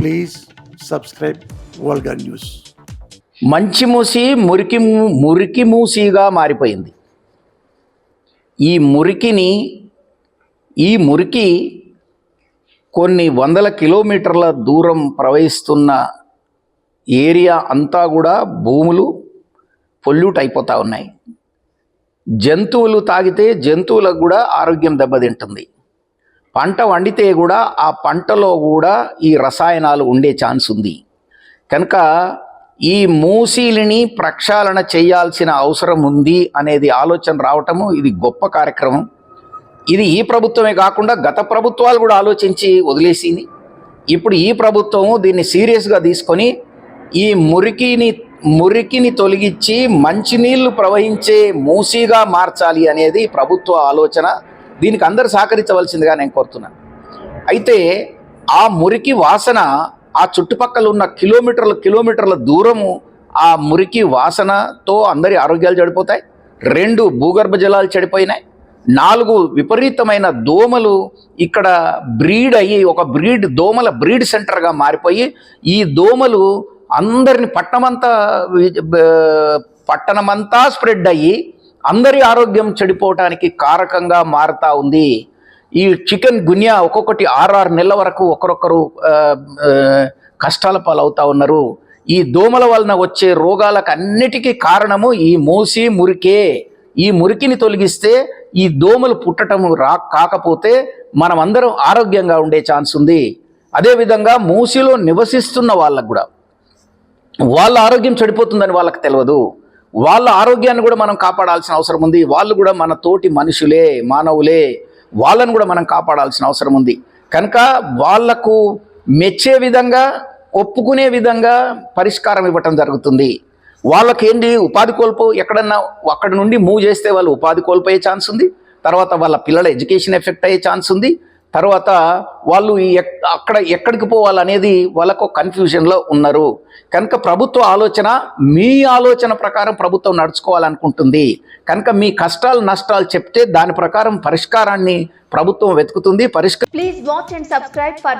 Please subscribe వల్గా news మంచి మూసి మురికి మురికి మూసిగా మారిపోయింది. ఈ మురికిని ఈ మురికి కొన్ని వందల కిలోమీటర్ల దూరం ప్రవహిస్తున్న ఏరియా అంతా కూడా భూములు పొల్యూట్ అయిపోతూ ఉన్నాయి. జంతువులు తాగితే జంతువులకు కూడా ఆరోగ్యం దెబ్బతింటుంది. పంట వండితే కూడా ఆ పంటలో కూడా ఈ రసాయనాలు ఉండే ఛాన్స్ ఉంది. కనుక ఈ మూసీలిని ప్రక్షాళన చేయాల్సిన అవసరం ఉంది అనేది ఆలోచన రావటము ఇది గొప్ప కార్యక్రమం. ఇది ఈ ప్రభుత్వమే కాకుండా గత ప్రభుత్వాలు కూడా ఆలోచించి వదిలేసింది. ఇప్పుడు ఈ ప్రభుత్వం దీన్ని సీరియస్గా తీసుకొని ఈ మురికిని మురికిని తొలగించి మంచినీళ్ళు ప్రవహించే మూసీగా మార్చాలి అనేది ప్రభుత్వ ఆలోచన. దీనికి అందరు సహకరించవలసిందిగా నేను కోరుతున్నాను. అయితే ఆ మురికి వాసన ఆ చుట్టుపక్కల ఉన్న కిలోమీటర్ల కిలోమీటర్ల దూరము ఆ మురికి వాసనతో అందరి ఆరోగ్యాలు చెడిపోతాయి. రెండు భూగర్భ జలాలు చెడిపోయినాయి. నాలుగు విపరీతమైన దోమలు ఇక్కడ బ్రీడ్ అయ్యి ఒక బ్రీడ్ దోమల బ్రీడ్ సెంటర్గా మారిపోయి ఈ దోమలు అందరిని పట్టణమంతా పట్టణమంతా స్ప్రెడ్ అయ్యి అందరి ఆరోగ్యం చెడిపోవటానికి కారకంగా మారుతా ఉంది. ఈ చికెన్ గున్యా ఒక్కొక్కటి ఆరు నెలల వరకు ఒకరొకరు కష్టాల పాలవుతా ఉన్నారు. ఈ దోమల వలన వచ్చే రోగాలకు అన్నిటికీ కారణము ఈ మూసి మురికే. ఈ మురికిని తొలగిస్తే ఈ దోమలు పుట్టటము రా కాకపోతే మనం అందరం ఆరోగ్యంగా ఉండే ఛాన్స్ ఉంది. అదేవిధంగా మూసిలో నివసిస్తున్న వాళ్ళకు కూడా. వాళ్ళ ఆరోగ్యం చెడిపోతుందని వాళ్ళకి తెలియదు వాళ్ళ ఆరోగ్యాన్ని కూడా మనం కాపాడాల్సిన అవసరం ఉంది. వాళ్ళు కూడా మన తోటి మనుషులే మానవులే. వాళ్ళను కూడా మనం కాపాడాల్సిన అవసరం ఉంది. కనుక వాళ్ళకు మెచ్చే విధంగా ఒప్పుకునే విధంగా పరిష్కారం ఇవ్వటం జరుగుతుంది. వాళ్ళకేంటి? ఉపాధి కోల్పో ఎక్కడన్నా అక్కడ నుండి మూవ్ చేస్తే వాళ్ళు ఉపాధి కోల్పోయే ఛాన్స్ ఉంది. తర్వాత వాళ్ళ పిల్లల ఎడ్యుకేషన్ ఎఫెక్ట్ అయ్యే ఛాన్స్ ఉంది. తర్వాత వాళ్ళు ఈ అక్కడ ఎక్కడికి పోవాలనేది వాళ్ళకు కన్ఫ్యూజన్లో ఉన్నారు. కనుక ప్రభుత్వ ఆలోచన మీ ఆలోచన ప్రకారం ప్రభుత్వం నడుచుకోవాలనుకుంటుంది. కనుక మీ కష్టాలు నష్టాలు చెప్తే దాని ప్రకారం పరిష్కారాన్ని ప్రభుత్వం వెతుకుతుంది. పరిష్కారం please watch and subscribe for